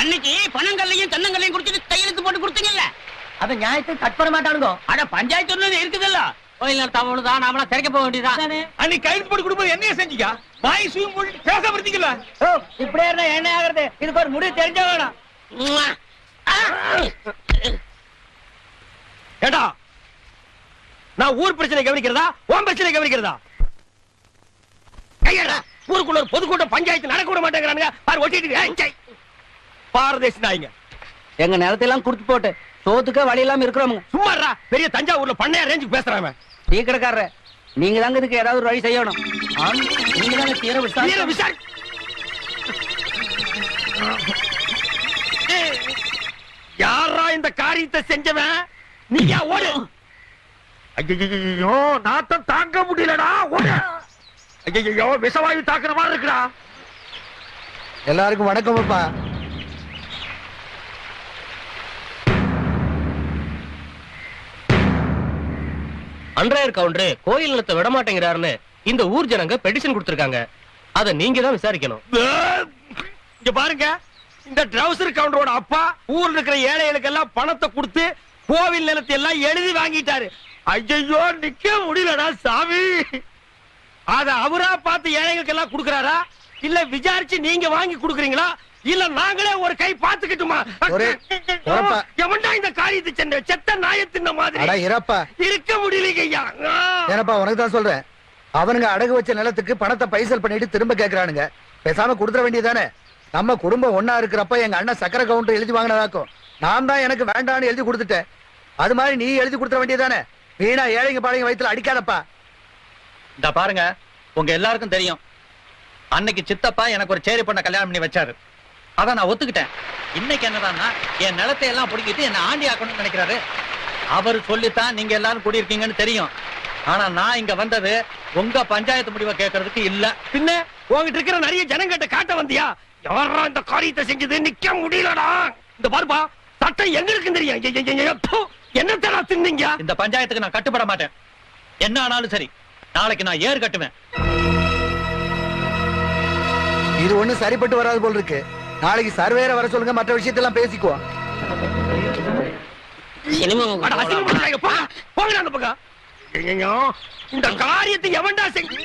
அன்னைக்கு பணங்கள்லையும் தென்னங்கல்லையும் குடிச்சிட்டு கையெழுத்து போட்டு கொடுத்தீங்கல்ல? அத நியாயத்தை கட் பண்ண மாட்டானுங்க. அட பஞ்சாயத்து ஒண்ணு இருக்குதுல்ல. கோயில் நடத்தாமதான் நாமளா திறக்க போக வேண்டியதான் அன்னைக்கு கைது போட்டு கொடுக்கும்போது என்னைய செஞ்சீங்க வாய் சூயும் போட்டு பேச விடுத்தீங்கல்ல ஓ இப்படியே இருந்தா என்ன ஆகுறது? இதுக்கு ஒரு முடிவு தெரிஞ்ச வேணும். ஏடா நான் ஊர் பிரச்சனை கவனிக்கிறதா? உன் பிரச்சனை கவனிக்கிறதா? கையடா ஊருக்குள்ள ஒரு பொதுக்கூட்டம் பஞ்சாயத்து நடக்க விட மாட்டேங்கிறானுங்க. பாரு ஒட்டிட்டு. பாரதேசி நாய்ங்க எங்க நிலத்தையெல்லாம் குடுத்து போட்டு சோத்துக்க வழி இல்லாம இருக்கிறவங்க. சும்மாடா பெரிய தஞ்சாவூர்ல பண்ணையா ரேஞ்சுக்கு பேசுறான் அவன். டீ கடைக்காரர நீங்க தாங்க இதுக்கு ஏதாவது ஒரு வழி செய்யணும். நீங்க தாங்க தீர. விசாரி யாரா இந்த காரியத்தை செஞ்சவன்? நீங்க ஓடு. ஐயோ நாத்தம் தாங்க முடியலடா ஓடு. ஐயோ விஷவாயு தாக்குற மாதிரி இருக்குடா. எல்லாருக்கும் வணக்கம் அப்பா. அன்றாயர் கவுண்டரு கோயில் நிலத்தை விட மாட்டேங்கிறாருன்னு இந்த ஊர் ஜனங்க பெட்டிஷன் கொடுத்திருக்காங்க. அத நீங்க தான் விசாரிக்கணும். இங்க பாருங்க. இந்த ட்ரௌசர் கவுண்டரோட அப்பா ஊர்ல இருக்கிற ஏழைகளுக்கு எல்லாம் பணத்தை கொடுத்து கோவில் நிலத்தை எல்லாம் எழுதி வாங்கிட்டாரு. ஐயோ நிக்க முடியலடா சாமி. அத அவரா பார்த்து ஏழைகளுக்கு எல்லாம் கொடுக்கறாரா? இல்ல விசாரிச்சு நீங்க வாங்கி கொடுக்குறீங்களா? இல்ல நாங்களே ஒரு கை பாத்துக்கிட்டுமா. எவன்டா இந்த காரியத்தை சென்ற? செத்த நாயத்தின் மாதிரி. இருக்க முடியலைங்க ஐயா. ஏனப்பா உனக்கு தான் சொல்றேன். அவனுங்க அடகு வச்ச நிலத்துக்கு பணத்தை பைசல் பண்ணிட்டு திரும்ப கேக்குறானுங்க. பேசாம கொடுத்துட வேண்டியதானே நம்ம குடும்பம் ஒண்ணா இருக்கிறப்ப எங்க அண்ணன் சக்கரை கவுண்டர் எழுதி வாங்கினதாக்கும். நான் தான் எனக்கு வேண்டாம்னு எழுதி கொடுத்துட்டேன். அது மாதிரி நீ எழுதி கொடுத்துட வேண்டியதானே வீணா ஏழைங்க பாளைங்க வயித்துல அடிக்காதப்பா. இந்த பாருங்க உங்க எல்லாருக்கும் தெரியும். அன்னைக்கு சித்தப்பா எனக்கு ஒரு சேரி பொண்ண கல்யாணம் பண்ணி வச்சாரு. அத நான் ஒத்துக்கிட்டேன். இன்னைக்கு என்னடான்னா என் நிலத்தை எல்லாம் பிடிக்கிட்டு என்ன ஆண்டி ஆக்கணும்னு நினைக்கிறாரு. அவர் சொல்லித்தான் நீங்க எல்லாரும் குடியிருக்கீங்கன்னு தெரியும். ஆனா நான் இங்க வந்தது உங்க பஞ்சாயத்து முடிவை கேட்கறதுக்கு இல்ல. பின்ன உங்ககிட்ட இருக்கிற நிறைய ஜனங்கிட்ட காட்ட வந்தியா? யாரா இந்த காரியத்தை செஞ்சது? நிக்க முடியலடா. இந்த பாருப்பா சட்டம் எங்களுக்கு தெரியும். ப்பு, என்னத்தடா தின்னீங்க? இந்த பஞ்சாயத்துக்கு நான் கட்டுப்பட மாட்டேன். என்ன ஆனாலும் சரி நாளைக்கு நான் ஏறு கட்டுவேன். இது ஒண்ணு சரிப்பட்டு வராது போல் இருக்கு. நாளைக்கு சர்வேர வர சொல்லுங்க மற்ற விஷயத்தெல்லாம் பேசிக்குவோம். இந்த காரியத்தை எவன்டா செஞ்சு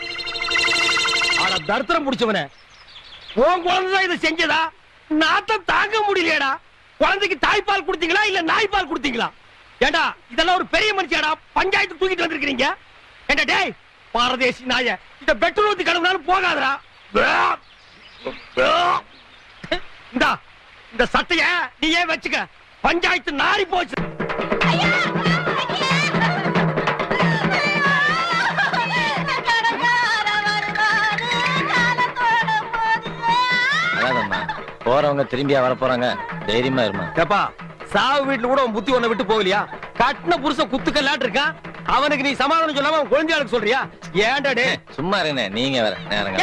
அட தர்த்தரம் புடிச்சவனே. உன் குழந்தைதான் இதை செஞ்சதா? நாத்தம் தாங்க முடியலையேடா. குழந்தைக்கு தாய்ப்பால் கொடுத்தீங்களா இல்ல நாய்ப்பால் கொடுத்தீங்களா? ஏண்டா இதெல்லாம் ஒரு பெரிய மனுஷியாடா? பஞ்சாயத்து தூக்கிட்டு வந்திருக்கீங்க ஏண்டா டேய் பாரதேசி நாய இந்த பெட்ரோல் ஊத்தி கழுவினாலும் போகாதடா. இந்தா இந்த சட்டைய நீயே வச்சுக்க. பஞ்சாயத்து நாரி போச்சு. போறவங்க திரும்பியா வர போறாங்க தைரியமா இருமா. ஏப்பா சாவு வீட்டுல கூட உன் புத்தி உன்னை விட்டு போகலையா? கட்டின புருஷ குத்துக்கல்லாட்டு இருக்கான் அவனுக்கு நீ சமாதானம் சொல்லாம குழந்தையாளுக்கு சொல்றியா? ஏன்டா டே சும்மா இருங்க நீங்க வேற நேரங்க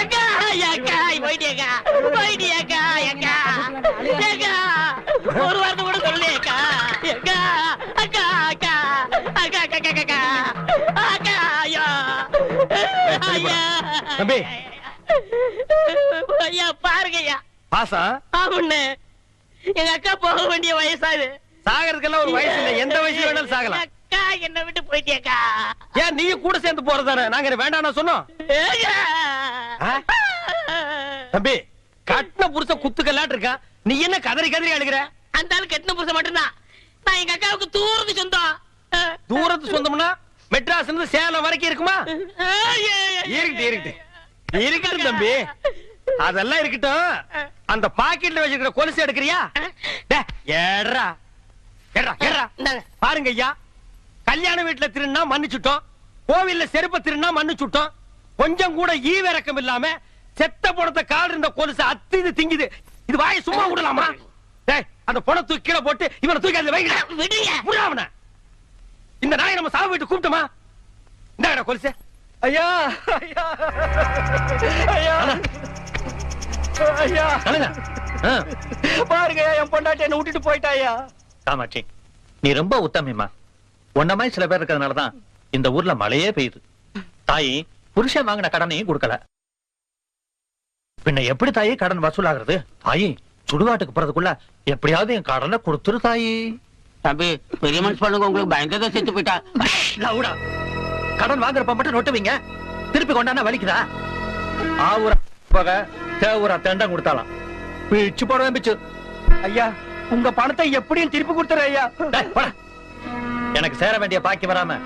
ஒரு வார்த்தை கூட சொல்லியேக்கா அக்கா, அக்கா, அக்கா, அக்கா, அக்கா, அக்கா, அக்கா, ஐயா. தம்பி. ஐயா பாருங்க ஐயா. பாசா? ஆமாண்ணே எங்க அக்கா போக வேண்டிய வயசாது சாகறதுக்கெல்லாம் ஒரு வயசு இல்ல. எந்த வயசு வேணாலும் சாகலாம். அக்கா என்ன விட்டு போயிட்டியேக்கா? ஏன் நீயும் கூட சேர்ந்து போறதானே நாங்க என்ன வேண்டாம்னு சொன்னோம்? தம்பி கட்டின புருஷ குத்துக்கல்லாட்டு இருக்கான். நீ என்ன கதறி கதறி அழுகிற? அந்த ஆளு கட்டின புருஷன் மட்டும்தான். நான் எங்க அக்காவுக்கு தூரத்து சொந்தம். தூரத்து சொந்தம்னா மெட்ராஸ் இருந்து சேலம் வரைக்கும் இருக்குமா? இருக்கட்டும் இருக்கட்டும். இருக்கட்டும் தம்பி. அதெல்லாம் இருக்கட்டும். அந்த பாக்கெட்ல வச்சிருக்கிற கொலுசு எடுக்கிறியா? ஏட்ரா ஏட்ரா இந்தாங்க. பாருங்க ஐயா. கல்யாண வீட்டுல திருநா மன்னிச்சுட்டோம். கோவில்ல செருப்ப திருநா மன்னிச்சுட்டோம். கொஞ்சம் கூட ஈவிரக்கம் இல்லாம செத்த பணத்தை கால் இருந்த கொலுசு அத்து இது திங்குது. இது வாயை சும்மா விடலாமா? டேய் அந்த பணம் தூக்கி கீழே போட்டு இவனை தூக்கி அதுல வைங்க விடாமன இந்த நாயை நம்ம சாவு வீட்டு கூப்பிட்டோமா? இந்த கொலுசு. ஐயா ஐயா. ஐயா. ஐயா. பாருங்க என் பொண்டாட்டி என்ன விட்டுட்டு போயிட்டாயா காமாட்சி நீ ரொம்ப உத்தமிமா உன்ன மாதிரி சில பேர் இருக்கிறதுனாலதான் இந்த ஊர்ல மழையே பெய்யுது. தாயி புருஷன் வாங்கின கடனையும் கொடுக்கல. பின்ன எப்படி தாயி கடன் வசூலாகிறது? தாயி சுடுகாட்டுக்கு போறதுக்குள்ள எப்படியாவது என் கடனை கொடுத்துரு தாயி. தம்பி பெரிய மனுஷ் பண்ணுங்க உங்களுக்கு பயந்ததான் செத்து போயிட்டா. லவுடா. கடன் வாங்குறப்ப மட்டும் நொட்டு வைங்க திருப்பி கொண்டானா வலிக்குதா? ஆவுரா பகை தேவுரா தெண்டம் கொடுத்தாலாம். பிச்சு போடுவேன் பிச்சு. ஐயா உங்க பணத்தை எப்படியும் திருப்பி கொடுத்துரு ஐயா. எனக்கு சேர வேண்டிய பாக்கி வராம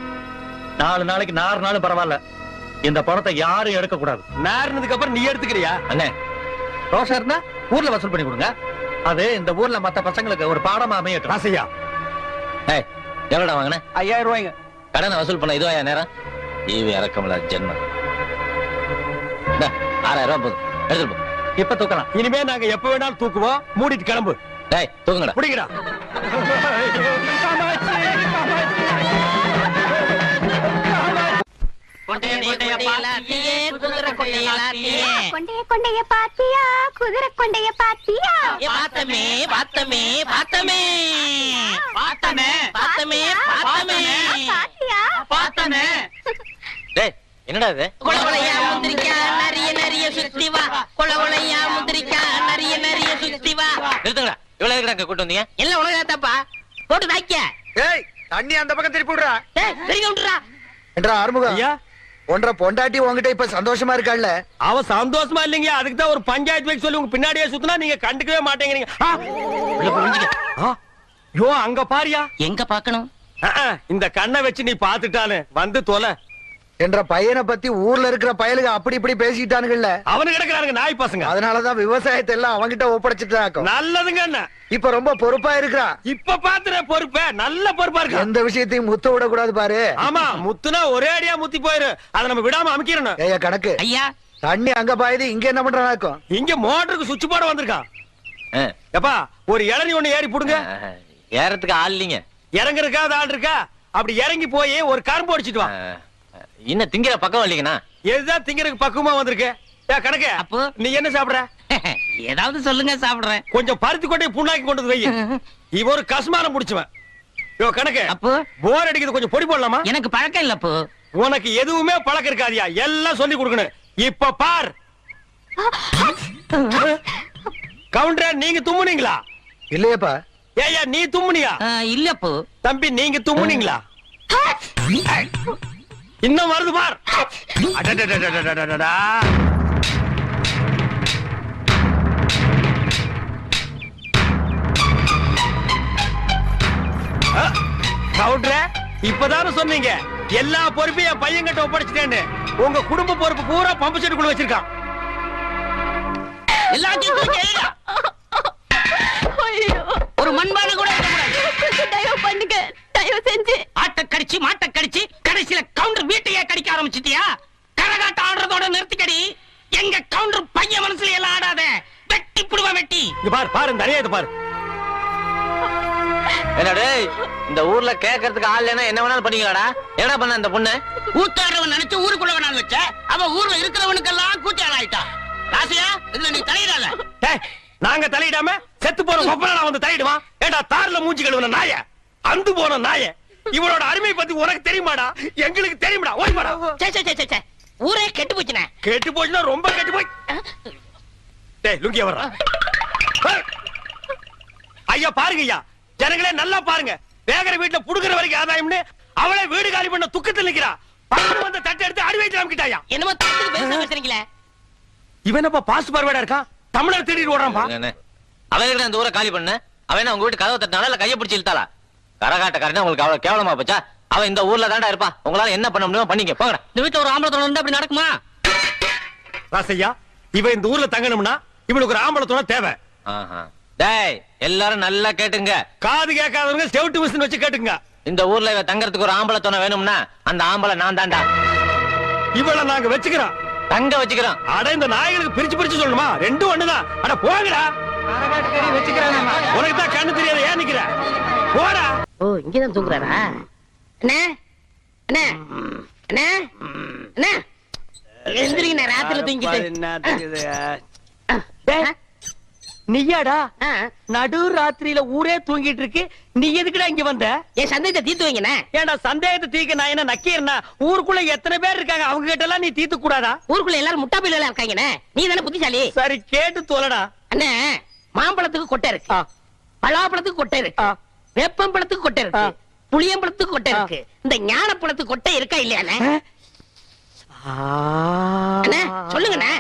நாலு நாளைக்கு நாலு நாளும் பரவாயில்ல. இந்த பணத்தை யாரும் எடுக்க கூடாது. நேர்னதுக்கு அப்புறம் நீ எடுத்துக்கிறியா? அண்ணே ரோஷம் இருந்தா ஊர்ல வசூல் பண்ணி கொடுங்க. அது இந்த ஊர்ல மத்த பசங்களுக்கு ஒரு பாடமா அமையட்டும். ராசையா எவ்வளோடா வாங்கின? ஐயாயிரம் ரூபாய்ங்க. கடனை வசூல் பண்ண இதுவா நேரம்? ஈவி இறக்கமில்ல ஜென்மம். இந்தா, ஆறாயிரம் ரூபாய் போதும். எடுத்துட்டு போ. இப்ப தூக்கலாம். இனிமே நாங்க எப்ப வேணாலும் தூக்குவோம். மூடிட்டு கிளம்பு. டேய் தூக்குங்கடா புடிங்கடா கொண்டைய கொண்டைய பாத்தியா குதிரை கொண்டைய பாத்தியா பார்த்தமே பார்த்தமே பார்த்தமே பார்த்தமே பார்த்தமே பார்த்தமே பாத்தியா பார்த்தமே டேய் என்னடா இது? முந்திரிக்கா நிறைய நிறைய சுத்தி வா. குளகுளையா முந்திரிக்கா நிறைய நிறைய சுத்தி வா. நிறுத்துங்கடா. இவ்வளவு கூட்டு வந்தீங்க? எல்லாம் உலகத்தாப்பா? போட்டு தாய்க்க ஏய் தண்ணி அந்த பக்கம் திருப்பி விடுறா. ஏய் என்றா ஆறுமுகம். ஐயா ஒன்றரை பொண்டாட்டி உங்ககிட்ட இப்ப சந்தோஷமா இருக்காள்ல? அவ சந்தோஷமா இல்லைங்க அதுக்கு தான் ஒரு பஞ்சாயத்து வைக்க சொல்லி உங்க பின்னாடியே சுத்தினா நீங்க கண்டுக்கவே மாட்டேங்கிறீங்க! யோ அங்க பாரியா? எங்க பாக்கணும் இந்த கண்ணை வச்சு நீ பாத்துட்டானு வந்து தொலை. என்ற பையனை பத்தி ஊர்ல இருக்கிற பயலுக அப்படி இப்படி பேசிக்கிட்டானுங்கல்ல அவனு கிடக்குறானுங்க நாய் பசங்க. அதனாலதான் விவசாயத்தை எல்லாம் அவங்கிட்ட ஒப்படைச்சிட்டாக்கும் நல்லதுங்க என்ன இப்ப ரொம்ப பொறுப்பா இருக்கிறா. இப்ப பாத்துற பொறுப்ப நல்ல பொறுப்பா இருக்கு? எந்த விஷயத்தையும் முத்த விட கூடாது பாரு. ஆமா முத்துனா ஒரே அடியா முத்தி போயிரு. அதை நம்ம விடாம அமைக்கிறணும். ஏய்யா கணக்கு. ஐயா. தண்ணி அங்க பாயுது இங்க என்ன பண்றானாக்கும் இங்க மோட்டருக்கு சுவிட்ச் போட வந்திருக்கான் எப்பா ஒரு இளநி ஒண்ணு ஏறி புடுங்க. ஏறத்துக்கு ஆள் இல்லைங்க. இறங்குறக்கா அது ஆள் இருக்கா? அப்படி இறங்கி போய் ஒரு கரும்பு அடிச்சிட்டு வா. இன்னும் திங்கிற பக்கம் இல்லைங்கண்ணா எதுதான் திங்கறதுக்கு பக்குவமா வந்திருக்கு? ஏ கணக்கு அப்போ? நீ என்ன சாப்பிடுற? ஏதாவது சொல்லுங்க சாப்பிடுறேன். கொஞ்சம் பருத்தி கொண்டே புண்ணாக்கி கொண்டு வந்து வை. இவ ஒரு கஸ்மானம் முடிச்சுவன் யோ கணக்கு அப்போ? போர் அடிக்குது கொஞ்சம் பொடி போடலாமா? எனக்கு பழக்கம் இல்ல அப்போ. உனக்கு எதுவுமே பழக்கம் இருக்காதியா? எல்லாம் சொல்லி கொடுக்கணும் இப்ப பார். கவுண்டர் நீங்க தும்முனீங்களா? இல்லையப்பா. ஏய்யா நீ தும்முனியா? ஆ, இல்ல அப்போ. தம்பி நீங்க தும்முனீங்களா? இன்னும் வருது பார். இப்பதான சொன்னீங்க. எல்லா பொறுப்பையும் என் பையன் கிட்ட ஒப்படைச்சிட்டேன்னு. உங்க குடும்ப பொறுப்பு பூரா பம்பு செட்டுக்குள்ள வச்சிருக்கான். எல்லாத்தையும் கேட்கறதுக்கு ஆள் இல்லைன்னா என்ன வேணாலும் பண்ணீங்களாடா? என்ன பண்ண இந்த பொண்ணு? ஊத்தாடுறவன் நினைச்சு ஊருக்குள்ள வேணாலும் வச்ச. அவ ஊர்ல இருக்கிறவனுக்கெல்லாம் ஆயிட்டா. ராசியா இதுல நீ தலையிடாத. டேய், நாங்க தலையிடாம செத்து போன கொப்பனா வந்து தலையிடுவான். ஏண்டா தார்ல மூஞ்சி கழுவுன நாய? அந்து போன நாய? இவனோட அருமை பத்தி உனக்கு தெரியுமாடா? எங்களுக்கு தெரியுமாடா. ஓய்மாடா. சே சே, சே சே, சே. ஊரே கெட்டு போச்சுனே கெட்டு போச்சுன்னா ரொம்ப கெட்டு போய் டேய் லுங்கிய வர்றான் ஏய். ஐயா பாருங்க ஐயா ஜனங்களே நல்லா பாருங்க. வேகர வீட்டுல புடுங்குற வரைக்கும் ஆதாயம்னு அவளே வீடு காலி பண்ண துக்கத்தில் நிக்கிறா. பக்கத்துல வந்து தட்டை எடுத்து அடி வயிற்று அமைக்கிட்டாயா? என்னமோ தட்டுக்கு பேச பேசுறீங்களே இவன் என்னப்பா பாசு பார்வையா இருக்கான்? தமிழர் தேடிட்டு ஓடுறான்பா? அவன் இந்த ஊரை காலி பண்ண? அவன் உங்க வீட்டு கதவை தட்டினால இல்ல கையை பிடிச்சி இழுத்தாளா? கரகாட்டக்காரனா உங்களுக்கு அவ்வளவு கேவலமா போச்சா? அவன் இந்த ஊர்ல தாண்டா இருப்பா உங்களால என்ன பண்ண முடியுமோ பண்ணீங்க போங்கடா. இந்த வீட்டுல ஒரு ஆம்பளை தொடர்ந்து அப்படி நடக்குமா? ராசையா இவன் இந்த ஊர்ல தங்கணும்னா இவனுக்கு ஒரு ஆம்பளை துணை தேவை. ஆஹா. டேய் எல்லாரும் நல்லா கேட்டுங்க. காது கேட்காதவங்க செவிட்டு மிஷின் வச்சு கேட்டுங்க. இந்த ஊர்ல இவ தங்கறதுக்கு ஒரு ஆம்பளை துணை வேணும்னா அந்த ஆம்பளை நான் தாண்டா இவள நாங்க வச்சுக்கிறோம். தங்க வச்சுக்கிறோம். அட இந்த நாய்களுக்கு பிரிச்சு பிரிச்சு சொல்லணுமா? ரெண்டும் ஒண்ணுதான். அட போங்கடா. உனக்கு தான் கண்ணு தெரியாத ஏன் நிக்கிற? போடா. ஓ இங்கதான் தூங்குறாரா? அண்ணே அண்ணே அண்ணே அண்ணே. எந்திரிங்க ராத்திரில தூங்கிட்டு டேய், நீயாடா? நடு ராத்திரியில ஊரே தூங்கிட்டு இருக்கு. நீ எதுக்குடா இங்க வந்த? என் சந்தேகத்தை தீர்த்து வைங்கண்ணே ஏன்டா சந்தேகத்தை தீக்க நான் என்ன நக்கீரனா? ஊருக்குள்ள எத்தனை பேர் இருக்காங்க? அவங்க கிட்ட எல்லாம் நீ தீர்த்து கூடாதா? ஊருக்குள்ள எல்லாரும் முட்டா பிள்ளைகளா இருக்காங்கண்ணே நீ தானே புத்திசாலி? சரி கேட்டு தொலைடா. அண்ணே மாம்பழத்துக்கு கொட்டை இருக்கு. பலாப்பழத்துக்கு கொட்டை இருக்கு. வேப்பம்பழத்துக்கு கொட்டை இருக்கு. புளியம்பழத்துக்கு கொட்டை. இருக்கு. இந்த ஞானப்பழத்துக்கு கொட்டை இருக்கா இல்லையாண்ணே சொல்லுங்கண்ணே.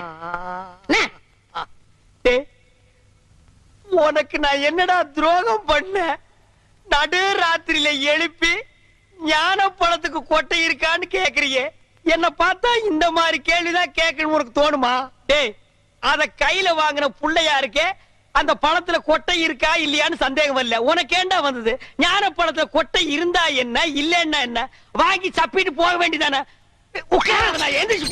உனக்கு நான் என்னடா துரோகம் பண்ண? நடு ராத்திரியில எழுப்பி ஞான பழத்துக்கு கொட்டை இருக்கான்னு கேக்குறியே. என்ன பார்த்தா இந்த மாதிரி கேள்விதான் கேட்கணும் உனக்கு தோணுமா? டேய் அத கையில வாங்கின புள்ளையா இருக்கே அந்த பழத்துல கொட்டை இருக்கா இல்லையான்னு சந்தேகம் இல்ல உனக்கு ஏண்டா வந்தது? ஞான பழத்துல கொட்டை இருந்தா என்ன இல்லன்னா என்ன? வாங்கி சப்பிட்டு போக வேண்டியதானே? உட்கார எந்திரிச்சு